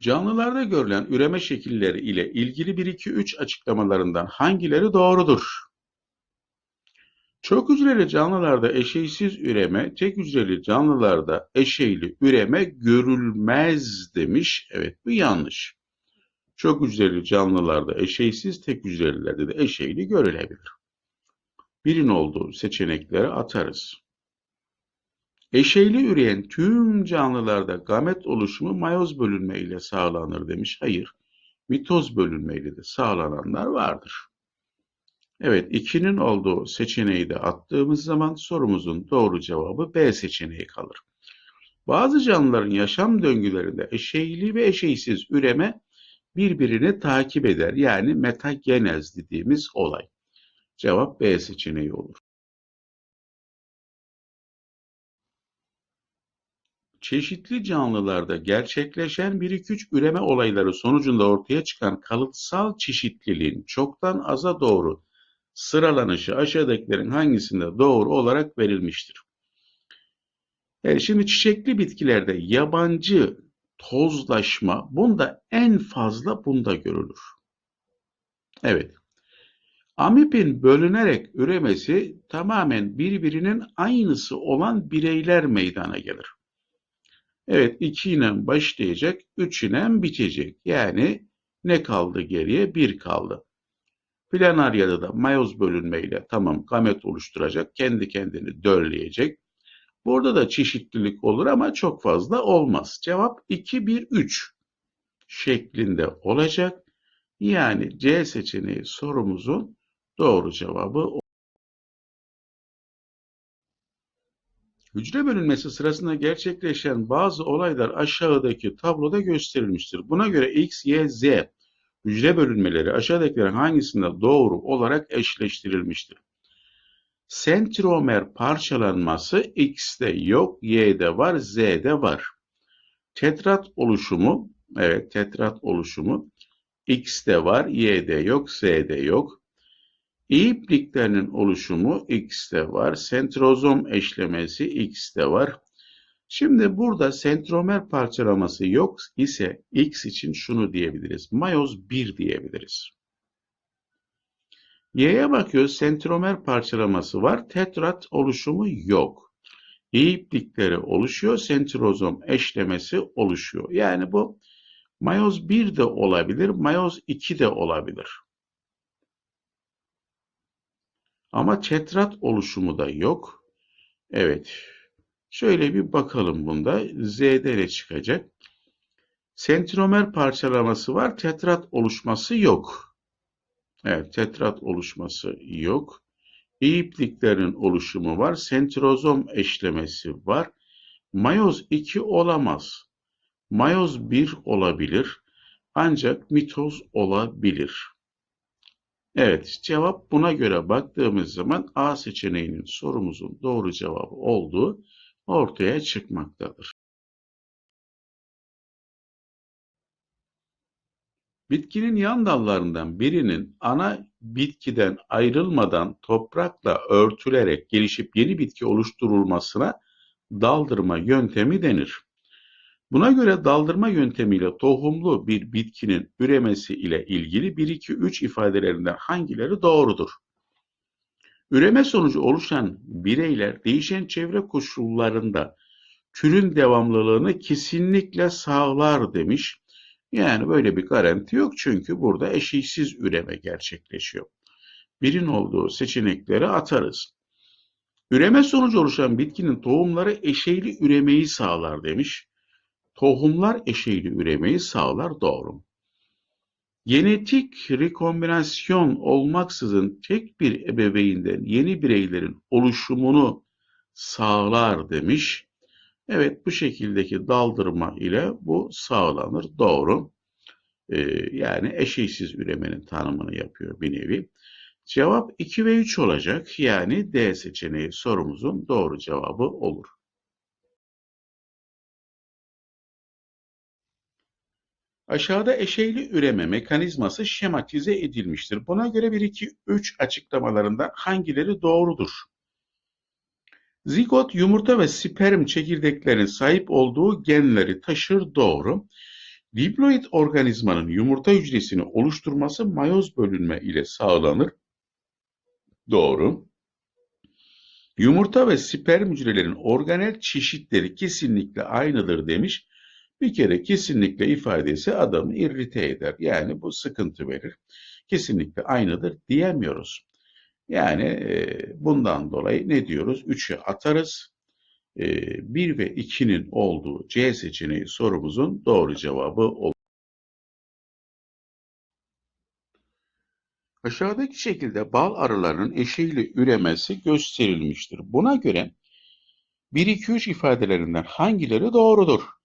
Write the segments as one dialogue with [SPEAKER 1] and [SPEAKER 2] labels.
[SPEAKER 1] Canlılarda görülen üreme şekilleri ile ilgili 1-2-3 açıklamalarından hangileri doğrudur? Çok hücreli canlılarda eşeysiz üreme, tek hücreli canlılarda eşeyli üreme görülmez demiş. Evet bu yanlış. Çok hücreli canlılarda eşeysiz, tek hücrelilerde de eşeyli görülebilir. Birin olduğu seçenekleri atarız. Eşeyli üreyen tüm canlılarda gamet oluşumu mayoz bölünme ile sağlanır demiş. Hayır, mitoz bölünme ile de sağlananlar vardır. Evet, 2'nin olduğu seçeneği de attığımız zaman sorumuzun doğru cevabı B seçeneği kalır. Bazı canlıların yaşam döngülerinde eşeyli ve eşeysiz üreme birbirini takip eder. Yani metagenez dediğimiz olay. Cevap B seçeneği olur. Çeşitli canlılarda gerçekleşen 1-2-3 üreme olayları sonucunda ortaya çıkan kalıtsal çeşitliliğin çoktan aza doğru sıralanışı aşağıdakilerin hangisinde doğru olarak verilmiştir? Evet, şimdi çiçekli bitkilerde yabancı tozlaşma bunda en fazla bunda görülür. Evet. Amipin bölünerek üremesi tamamen birbirinin aynısı olan bireyler meydana gelir. Evet 2 ile başlayacak 3 ile bitecek. Yani ne kaldı geriye? 1 kaldı. Planaryada da mayoz bölünmeyle tamam gamet oluşturacak. Kendi kendini dölleyecek. Burada da çeşitlilik olur ama çok fazla olmaz. Cevap 2, 1, 3 şeklinde olacak. Yani C seçeneği sorumuzun doğru cevabı Hücre bölünmesi sırasında gerçekleşen bazı olaylar aşağıdaki tabloda gösterilmiştir. Buna göre X, Y, Z hücre bölünmeleri aşağıdakilerin hangisinde doğru olarak eşleştirilmiştir? Sentromer parçalanması X'te yok, Y'de var, Z'de var. Tetrat oluşumu, evet tetrat oluşumu X'te var, Y'de yok, Z'de yok. İpliklerinin oluşumu X'te var. Sentrozom eşlemesi X'te var. Şimdi burada sentromer parçalaması yok ise X için şunu diyebiliriz. Mayoz 1 diyebiliriz. Y'ye bakıyoruz. Sentromer parçalaması var. Tetrat oluşumu yok. İplikleri oluşuyor. Sentrozom eşlemesi oluşuyor. Yani bu mayoz 1 de olabilir. Mayoz 2 de olabilir. Ama tetrat oluşumu da yok. Evet. Şöyle bir bakalım bunda. Z'de ne çıkacak? Sentromer parçalaması var. Tetrat oluşması yok. Evet, tetrat oluşması yok. İpliklerin oluşumu var. Sentrozom eşlemesi var. Mayoz 2 olamaz. Mayoz 1 olabilir. Ancak mitoz olabilir. Evet, cevap buna göre baktığımız zaman A seçeneğinin sorumuzun doğru cevabı olduğu ortaya çıkmaktadır. Bitkinin yan dallarından birinin ana bitkiden ayrılmadan toprakla örtülerek gelişip yeni bitki oluşturulmasına daldırma yöntemi denir. Buna göre daldırma yöntemiyle tohumlu bir bitkinin üremesi ile ilgili 1, 2, 3 ifadelerinden hangileri doğrudur? Üreme sonucu oluşan bireyler değişen çevre koşullarında türün devamlılığını kesinlikle sağlar demiş. Yani böyle bir garanti yok çünkü burada eşiksiz üreme gerçekleşiyor. Birin olduğu seçenekleri atarız. Üreme sonucu oluşan bitkinin tohumları eşeyli üremeyi sağlar demiş. Tohumlar eşeyli üremeyi sağlar doğru. Genetik rekombinasyon olmaksızın tek bir ebeveynden yeni bireylerin oluşumunu sağlar demiş. Evet bu şekildeki daldırma ile bu sağlanır. Doğru. Ee, yani eşeysiz üremenin tanımını yapıyor bir nevi. Cevap 2 ve 3 olacak. Yani D seçeneği sorumuzun doğru cevabı olur. Aşağıda eşeyli üreme mekanizması şematize edilmiştir. Buna göre 1, 2, 3 açıklamalarında hangileri doğrudur? Zigot yumurta ve sperm çekirdeklerinin sahip olduğu genleri taşır doğru. Diploid organizmanın yumurta hücresini oluşturması mayoz bölünme ile sağlanır. Doğru. Yumurta ve sperm hücrelerin organel çeşitleri kesinlikle aynıdır demiş. Bir kere kesinlikle ifadesi adamı irrite eder. Yani bu sıkıntı verir. Kesinlikle aynıdır diyemiyoruz. Yani e, bundan dolayı ne diyoruz? 3'ü atarız. E, 1 ve 2'nin olduğu C seçeneği sorumuzun doğru cevabı olur. Aşağıdaki şekilde bal arılarının eşeğiyle üremesi gösterilmiştir. Buna göre 1, 2, 3 ifadelerinden hangileri doğrudur?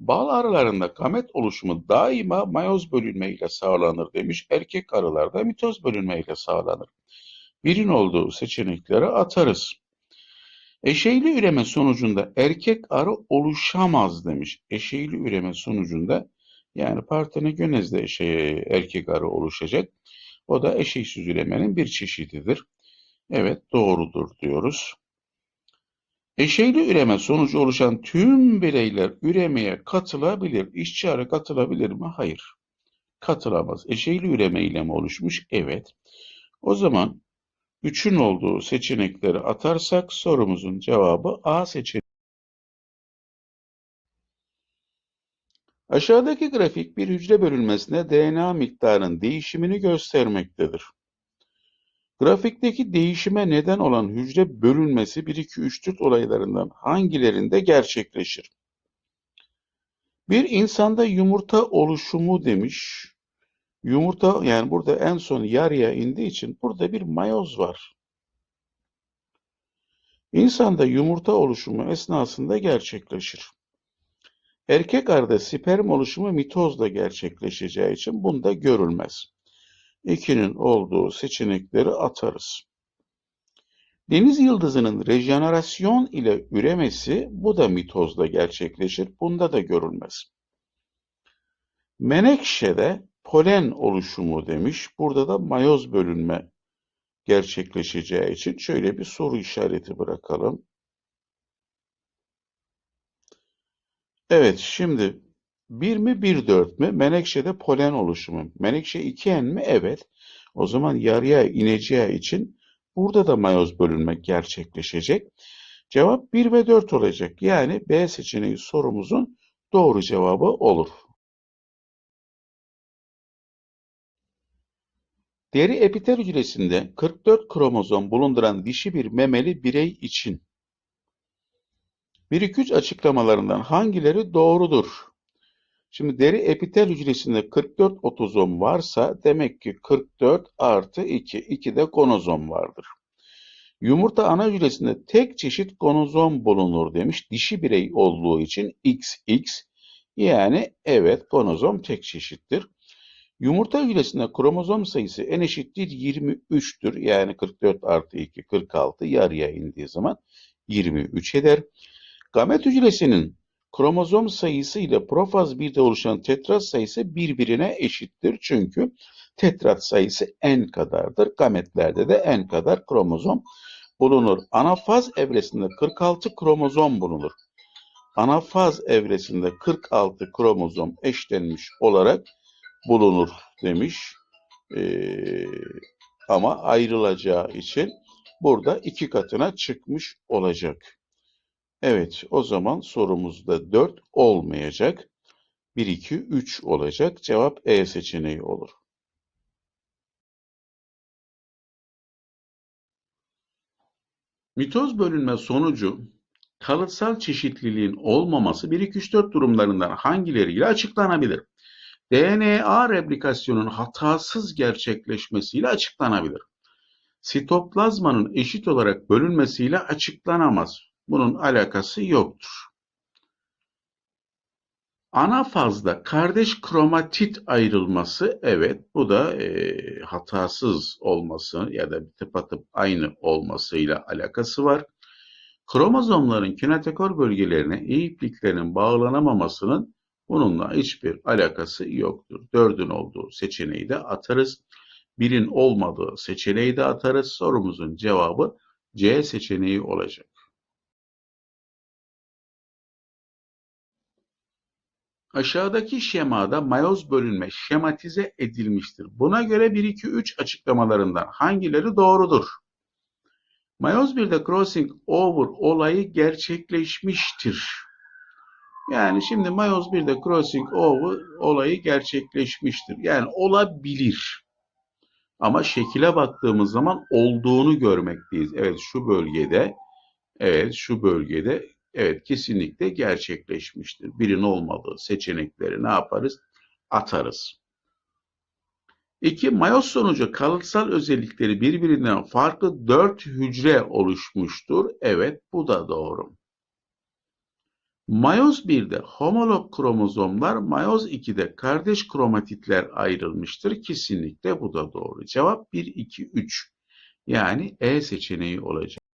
[SPEAKER 1] Bal arılarında gamet oluşumu daima mayoz bölünmeyle sağlanır demiş. Erkek arılarda mitoz bölünmeyle sağlanır. Birin olduğu seçenekleri atarız. Eşeyli üreme sonucunda erkek arı oluşamaz demiş. Eşeyli üreme sonucunda yani partenogönezde eşeğe, erkek arı oluşacak. O da eşeksiz üremenin bir çeşididir. Evet doğrudur diyoruz. Eşeyli üreme sonucu oluşan tüm bireyler üremeye katılabilir. İşçi arı katılabilir mi? Hayır. Katılamaz. Eşeyli üreme ile mi oluşmuş? Evet. O zaman 3'ün olduğu seçenekleri atarsak sorumuzun cevabı A seçeneği. Aşağıdaki grafik bir hücre bölünmesine DNA miktarının değişimini göstermektedir. Grafikteki değişime neden olan hücre bölünmesi 1, 2, 3, 4 olaylarından hangilerinde gerçekleşir? Bir insanda yumurta oluşumu demiş. Yumurta yani burada en son yarıya indiği için burada bir mayoz var. İnsanda yumurta oluşumu esnasında gerçekleşir. Erkek arıda sperm oluşumu mitozla gerçekleşeceği için bunda görülmez. 2'nin olduğu seçenekleri atarız. Deniz yıldızının rejenerasyon ile üremesi bu da mitozda gerçekleşir. Bunda da görülmez. Menekşe'de polen oluşumu demiş. Burada da mayoz bölünme gerçekleşeceği için şöyle bir soru işareti bırakalım. Evet şimdi 1 mi 1 4 mü? Menekşe'de polen oluşumu. Menekşe 2N mi? Evet. O zaman yarıya ineceği için burada da mayoz bölünme gerçekleşecek. Cevap 1 ve 4 olacak. Yani B seçeneği sorumuzun doğru cevabı olur. Deri epitel hücresinde 44 kromozom bulunduran dişi bir memeli birey için 1-2-3 açıklamalarından hangileri doğrudur? Şimdi deri epitel hücresinde 44 otozom varsa demek ki 44 artı 2, 2 de gonozom vardır. Yumurta ana hücresinde tek çeşit gonozom bulunur demiş. Dişi birey olduğu için XX yani evet gonozom tek çeşittir. Yumurta hücresinde kromozom sayısı en eşittir 23'tür. Yani 44 artı 2 46 yarıya indiği zaman 23 eder. Gamet hücresinin kromozom sayısı ile profaz 1'de oluşan tetrat sayısı birbirine eşittir. Çünkü tetrat sayısı n kadardır. Gametlerde de n kadar kromozom bulunur. Anafaz evresinde 46 kromozom bulunur. Anafaz evresinde 46 kromozom eşlenmiş olarak bulunur demiş. Ee, ama ayrılacağı için burada iki katına çıkmış olacak. Evet, o zaman sorumuzda 4 olmayacak. 1, 2, 3 olacak. Cevap E seçeneği olur. Mitoz bölünme sonucu kalıtsal çeşitliliğin olmaması 1, 2, 3, 4 durumlarından hangileriyle açıklanabilir? DNA replikasyonun hatasız gerçekleşmesiyle açıklanabilir. Sitoplazmanın eşit olarak bölünmesiyle açıklanamaz. Bunun alakası yoktur. Ana fazda kardeş kromatit ayrılması evet bu da e, hatasız olması ya da tıpatıp aynı olmasıyla alakası var. Kromozomların kinetekor bölgelerine ipliklerin bağlanamamasının bununla hiçbir alakası yoktur. Dördün olduğu seçeneği de atarız. Birin olmadığı seçeneği de atarız. Sorumuzun cevabı C seçeneği olacak. Aşağıdaki şemada mayoz bölünme şematize edilmiştir. Buna göre 1, 2, 3 açıklamalarından hangileri doğrudur? Mayoz 1'de crossing over olayı gerçekleşmiştir. Yani şimdi mayoz 1'de crossing over olayı gerçekleşmiştir. Yani olabilir. Ama şekile baktığımız zaman olduğunu görmekteyiz. Evet şu bölgede, evet şu bölgede, evet kesinlikle gerçekleşmiştir. Birin olmadığı seçenekleri ne yaparız? Atarız. 2. Mayoz sonucu kalıtsal özellikleri birbirinden farklı 4 hücre oluşmuştur. Evet bu da doğru. Mayoz 1'de homolog kromozomlar, mayoz 2'de kardeş kromatitler ayrılmıştır. Kesinlikle bu da doğru. Cevap 1, 2, 3. Yani E seçeneği olacak.